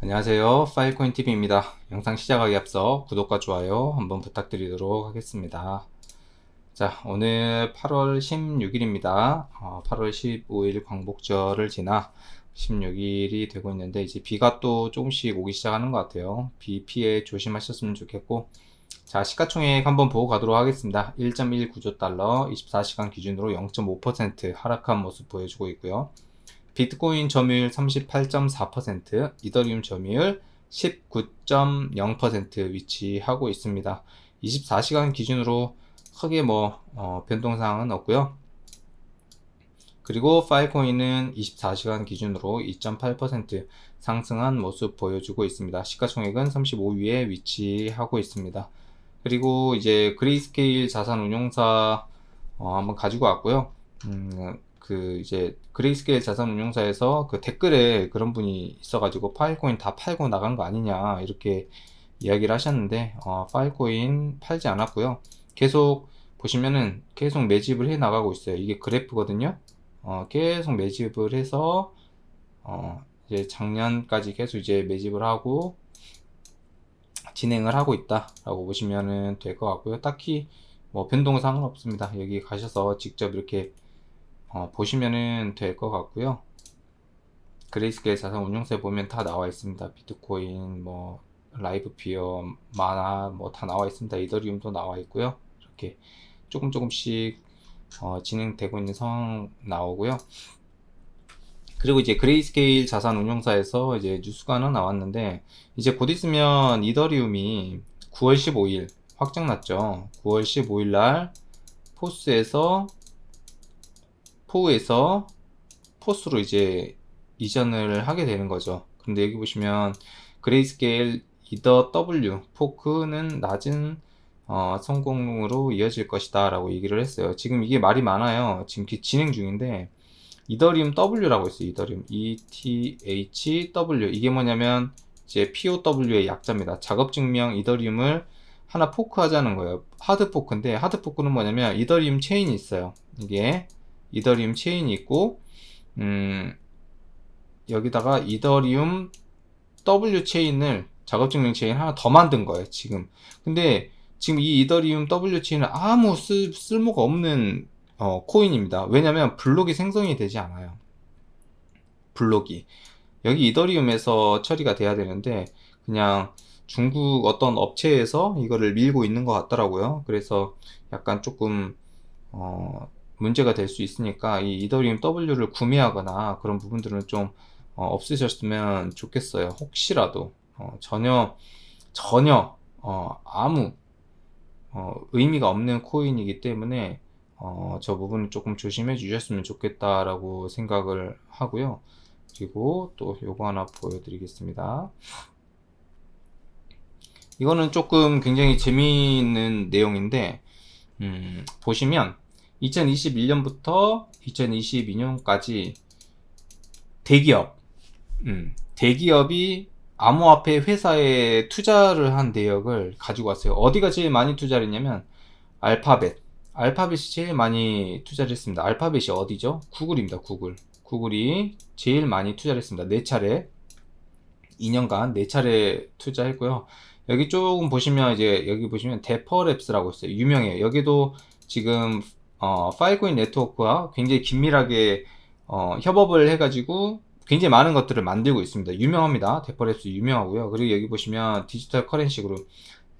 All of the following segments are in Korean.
안녕하세요. 파일코인 TV입니다. 영상 시작하기 앞서 구독과 좋아요 한번 부탁드리도록 하겠습니다. 자, 오늘 8월 16일입니다. 어, 8월 15일 광복절을 지나 16일이 되고 있는데 이제 비가 또 조금씩 오기 시작하는 것 같아요. 비 피해 조심하셨으면 좋겠고 자, 시가총액 한번 보고 가도록 하겠습니다. 1.19조 달러 24시간 기준으로 0.5% 하락한 모습 보여주고 있고요. 비트코인 점유율 38.4%, 이더리움 점유율 19.0% 위치하고 있습니다. 24시간 기준으로 크게 뭐 어, 변동사항은 없고요. 그리고 파일코인은 24시간 기준으로 2.8% 상승한 모습 보여주고 있습니다. 시가총액은 35위에 위치하고 있습니다. 그리고 이제 그레이스케일 자산운용사 어, 한번 가지고 왔고요. 음, 그 이제 그레이스케일 자산운용사에서 그 댓글에 그런 분이 있어가지고 파일코인 다 팔고 나간 거 아니냐 이렇게 이야기를 하셨는데 어, 파일코인 팔지 않았고요. 계속 보시면은 계속 매집을 해 나가고 있어요. 이게 그래프거든요. 어, 계속 매집을 해서 어, 이제 작년까지 계속 이제 매집을 하고 진행을 하고 있다라고 보시면은 될것 같고요. 딱히 뭐 변동사항은 없습니다. 여기 가셔서 직접 이렇게 어, 보시면은 될것 같고요. 그레이스케일 자산 운용세 보면 다 나와 있습니다. 비트코인, 뭐 라이브 피어, 마나 뭐 다 나와 있습니다. 이더리움도 나와 있고요. 이렇게 조금 조금씩 어, 진행되고 있는 상황 나오고요. 그리고 이제 그레이스케일 자산 운용사에서 이제 뉴스가 하나 나왔는데 이제 곧 있으면 이더리움이 9월 15일 확정 났죠. 9월 15일 날 포스에서 포에서 포스로 이제 이전을 하게 되는 거죠. 근데 여기 보시면 그레이스케일 이더 W 포크는 낮은 어, 성공으로 이어질 것이다 라고 얘기를 했어요. 지금 이게 말이 많아요. 지금 진행 중인데 이더리움 W라고 있어요. 이더리움 ETHW 이게 뭐냐면 이제 POW의 약자입니다. 작업 증명 이더리움을 하나 포크 하자는 거예요. 하드 포크인데 하드 포크는 뭐냐면 이더리움 체인이 있어요. 이게 이더리움 체인이 있고 음, 여기다가 이더리움 W 체인을 작업 증명 체인 하나 더 만든 거예요. 지금. 근데 지금 이 이더리움 W 체인은 아무 쓸, 쓸모가 없는 어, 코인입니다. 왜냐면 블록이 생성이 되지 않아요. 블록이. 여기 이더리움에서 처리가 돼야 되는데 그냥 중국 어떤 업체에서 이거를 밀고 있는 것 같더라고요. 그래서 약간 조금 어, 문제가 될 수 있으니까 이 이더리움 W를 구매하거나 그런 부분들은 좀 어, 없으셨으면 좋겠어요. 혹시라도 어, 전혀 전혀 어, 아무 어, 의미가 없는 코인이기 때문에 어, 저 부분은 조금 조심해 주셨으면 좋겠다라고 생각을 하고요. 그리고 또 요거 하나 보여드리겠습니다. 이거는 조금 굉장히 재미있는 내용인데 음, 보시면 2021년부터 2022년까지 대기업, 음, 대기업이 암호화폐 회사에 투자를 한 내역을 가지고 왔어요. 어디가 제일 많이 투자를 했냐면 알파벳. 알파벳이 제일 많이 투자를 했습니다. 알파벳이 어디죠? 구글입니다. 구글. 구글이 제일 많이 투자를 했습니다. 4차례. 2년간 4차례 투자했고요. 여기 조금 보시면 이제 여기 보시면 데퍼랩스라고 있어요. 유명해요. 여기도 지금 어, 파일코인 네트워크와 굉장히 긴밀하게 어, 협업을 해가지고 굉장히 많은 것들을 만들고 있습니다. 유명합니다. 데퍼랩스 유명하고요. 그리고 여기 보시면 디지털 커렌시 그룹.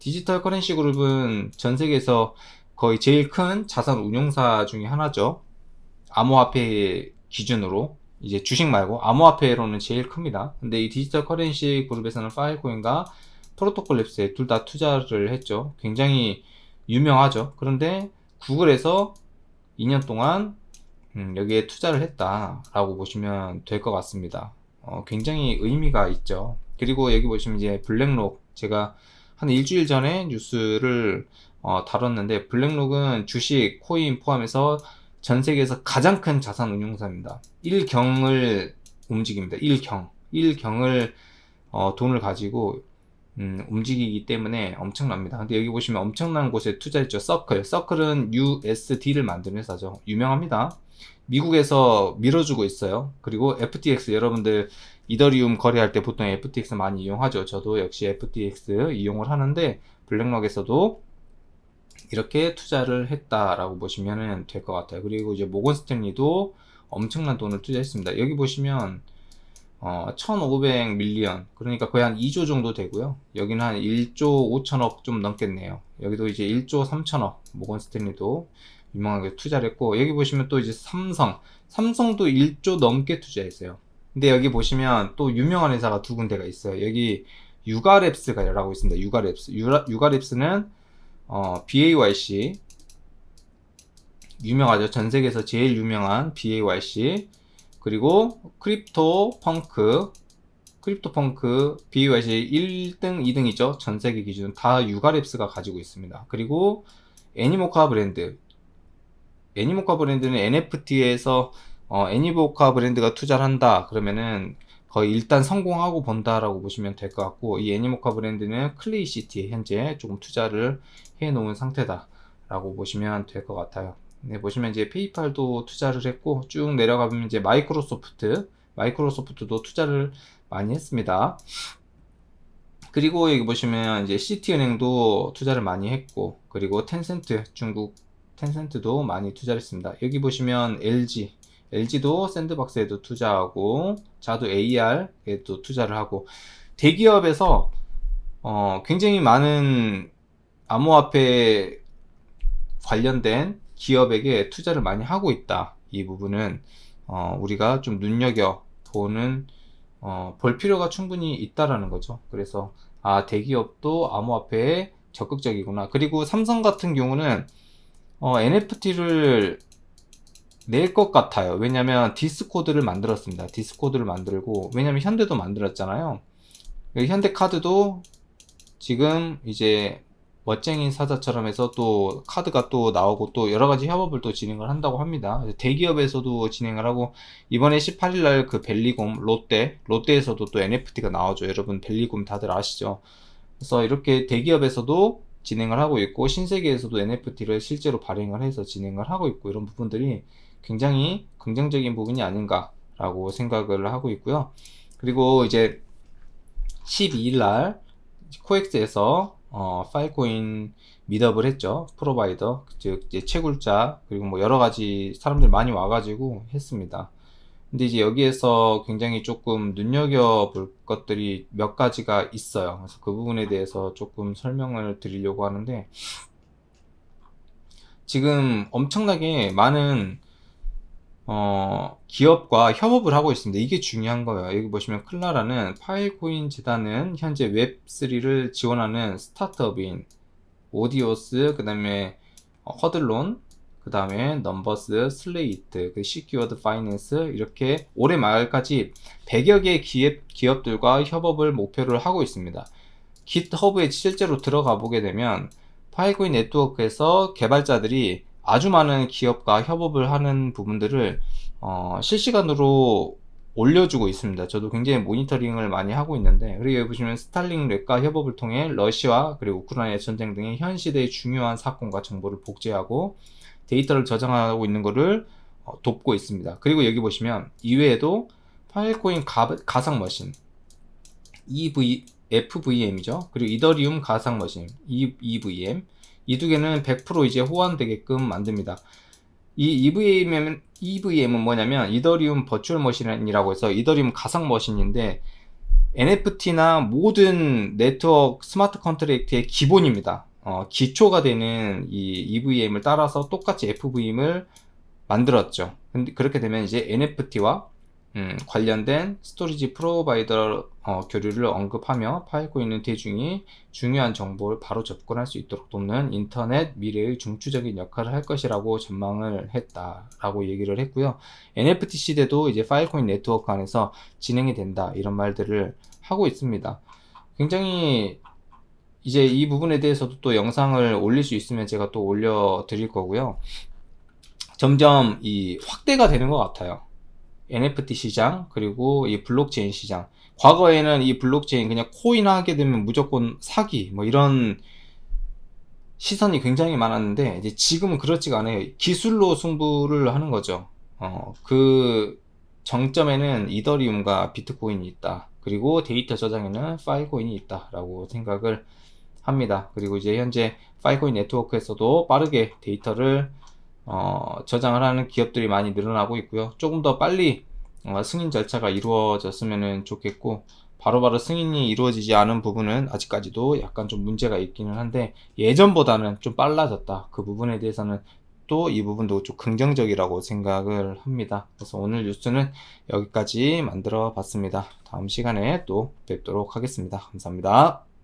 디지털 커렌시 그룹은 전 세계에서 거의 제일 큰 자산 운용사 중에 하나죠. 암호화폐 기준으로 이제 주식 말고 암호화폐로는 제일 큽니다. 근데 이 디지털 커렌시 그룹에서는 파일코인과 프로토콜 랩스에 둘 다 투자를 했죠. 굉장히 유명하죠. 그런데 구글에서 2년 동안 음, 여기에 투자를 했다라고 보시면 될 것 같습니다. 어, 굉장히 의미가 있죠. 그리고 여기 보시면 이제 블랙록 제가 한 일주일 전에 뉴스를 어, 다뤘는데 블랙록은 주식, 코인 포함해서 전 세계에서 가장 큰 자산 운용사입니다. 1경을 움직입니다. 1경. 1경을 어, 돈을 가지고 음, 움직이기 때문에 엄청납니다. 근데 여기 보시면 엄청난 곳에 투자했죠. 서클. 서클은 USD를 만드는 회사죠. 유명합니다. 미국에서 밀어주고 있어요. 그리고 FTX 여러분들 이더리움 거래할 때 보통 FTX 많이 이용하죠. 저도 역시 FTX 이용을 하는데 블랙록에서도 이렇게 투자를 했다라고 보시면 될 것 같아요. 그리고 이제 모건 스탠리도 엄청난 돈을 투자했습니다. 여기 보시면 어, 1,500 밀리언 그러니까 거의 한 2조 정도 되고요. 여기는 한 1조 5천억 좀 넘겠네요. 여기도 이제 1조 3천억 모건 스탠리도 유명하게 투자를 했고 여기 보시면 또 이제 삼성 삼성도 1조 넘게 투자했어요. 근데 여기 보시면 또 유명한 회사가 두 군데가 있어요. 여기 유가랩스가라고 있습니다. 유가랩스 유라, 유가랩스는 어, BAYC 유명하죠. 전 세계에서 제일 유명한 BAYC 그리고 크립토 펑크 크립토 펑크 BAYC 1등, 2등이죠. 전 세계 기준 다 유가랩스가 가지고 있습니다. 그리고 애니모카 브랜드 애니모카 브랜드는 NFT에서 어, 애니모카 브랜드가 투자를 한다 그러면은 거의 일단 성공하고 본다라고 보시면 될 것 같고 이 애니모카 브랜드는 클레이시티에 현재 조금 투자를 해 놓은 상태다 라고 보시면 될 것 같아요. 네, 보시면 이제 페이팔도 투자를 했고 쭉 내려가 보면 이제 마이크로소프트 마이크로소프트도 투자를 많이 했습니다. 그리고 여기 보시면 이제 시티은행도 투자를 많이 했고 그리고 텐센트 중국 텐센트도 많이 투자를 했습니다. 여기 보시면 LG LG도 샌드박스에도 투자하고 자도 AR에도 투자를 하고 대기업에서 어, 굉장히 많은 암호화폐 관련된 기업에게 투자를 많이 하고 있다. 이 부분은 어, 우리가 좀 눈여겨 보는 어, 볼 필요가 충분히 있다라는 거죠. 그래서 아 대기업도 암호화폐에 적극적이구나. 그리고 삼성 같은 경우는 어, NFT를 낼 것 같아요. 왜냐면 디스코드를 만들었습니다. 디스코드를 만들고 왜냐면 현대도 만들었잖아요. 현대 카드도 지금 이제 멋쟁인 사자처럼 해서 또 카드가 또 나오고 또 여러 가지 협업을 또 진행을 한다고 합니다. 대기업에서도 진행을 하고 이번에 18일 날 그 벨리곰 롯데 롯데에서도 또 NFT가 나오죠. 여러분 벨리곰 다들 아시죠? 그래서 이렇게 대기업에서도 진행을 하고 있고 신세계에서도 NFT를 실제로 발행을 해서 진행을 하고 있고 이런 부분들이 굉장히 긍정적인 부분이 아닌가라고 생각을 하고 있고요. 그리고 이제 12일 날 코엑스에서 어, 파일코인 미더블 했죠. 프로바이더, 즉 이제 채굴자 그리고 뭐 여러 가지 사람들 많이 와가지고 했습니다. 근데 이제 여기에서 굉장히 조금 눈여겨볼 것들이 몇 가지가 있어요. 그래서 그 부분에 대해서 조금 설명을 드리려고 하는데 지금 엄청나게 많은 어, 기업과 협업을 하고 있습니다. 이게 중요한 거예요. 여기 보시면 클라라는 파일코인 재단은 현재 웹3를 지원하는 스타트업인 오디오스, 그 다음에 허들론, 그 다음에 넘버스, 슬레이트, 그 시큐어드 파이낸스 이렇게 올해 말까지 100여 개의 기업, 기업들과 협업을 목표를 하고 있습니다. 깃허브에 실제로 들어가 보게 되면 파일코인 네트워크에서 개발자들이 아주 많은 기업과 협업을 하는 부분들을 어, 실시간으로 올려주고 있습니다. 저도 굉장히 모니터링을 많이 하고 있는데 그리고 여기 보시면 스탈링 렉과 협업을 통해 러시아 그리고 우크라이나 전쟁 등의 현 시대의 중요한 사건과 정보를 복제하고 데이터를 저장하고 있는 것을 어, 돕고 있습니다. 그리고 여기 보시면 이외에도 파일코인 가, 가상 머신 EV, FVM이죠. 그리고 이더리움 가상 머신 EVM 이 두 개는 100% 이제 호환되게끔 만듭니다. 이 EVM은 EVM은 뭐냐면 이더리움 버추얼 머신이라고 해서 이더리움 가상 머신인데 NFT나 모든 네트워크 스마트 컨트랙트의 기본입니다. 어, 기초가 되는 이 EVM을 따라서 똑같이 FVM을 만들었죠. 근데 그렇게 되면 이제 NFT와 음, 관련된 스토리지 프로바이더 어, 교류를 언급하며 파일코인은 대중이 중요한 정보를 바로 접근할 수 있도록 돕는 인터넷 미래의 중추적인 역할을 할 것이라고 전망을 했다라고 얘기를 했고요. NFT 시대도 이제 파일코인 네트워크 안에서 진행이 된다 이런 말들을 하고 있습니다. 굉장히 이제 이 부분에 대해서도 또 영상을 올릴 수 있으면 제가 또 올려 드릴 거고요. 점점 이 확대가 되는 것 같아요. NFT 시장 그리고 이 블록체인 시장 과거에는 이 블록체인 그냥 코인 하게 되면 무조건 사기 뭐 이런 시선이 굉장히 많았는데 이제 지금은 그렇지가 않아요 기술로 승부를 하는 거죠 어, 그 정점에는 이더리움과 비트코인이 있다. 그리고 데이터 저장에는 파일코인이 있다 라고 생각을 합니다. 그리고 이제 현재 파일코인 네트워크에서도 빠르게 데이터를 어, 저장을 하는 기업들이 많이 늘어나고 있고요. 조금 더 빨리 어, 승인 절차가 이루어졌으면 좋겠고 바로바로 승인이 이루어지지 않은 부분은 아직까지도 약간 좀 문제가 있기는 한데 예전보다는 좀 빨라졌다. 그 부분에 대해서는 또 이 부분도 좀 긍정적이라고 생각을 합니다. 그래서 오늘 뉴스는 여기까지 만들어 봤습니다. 다음 시간에 또 뵙도록 하겠습니다. 감사합니다.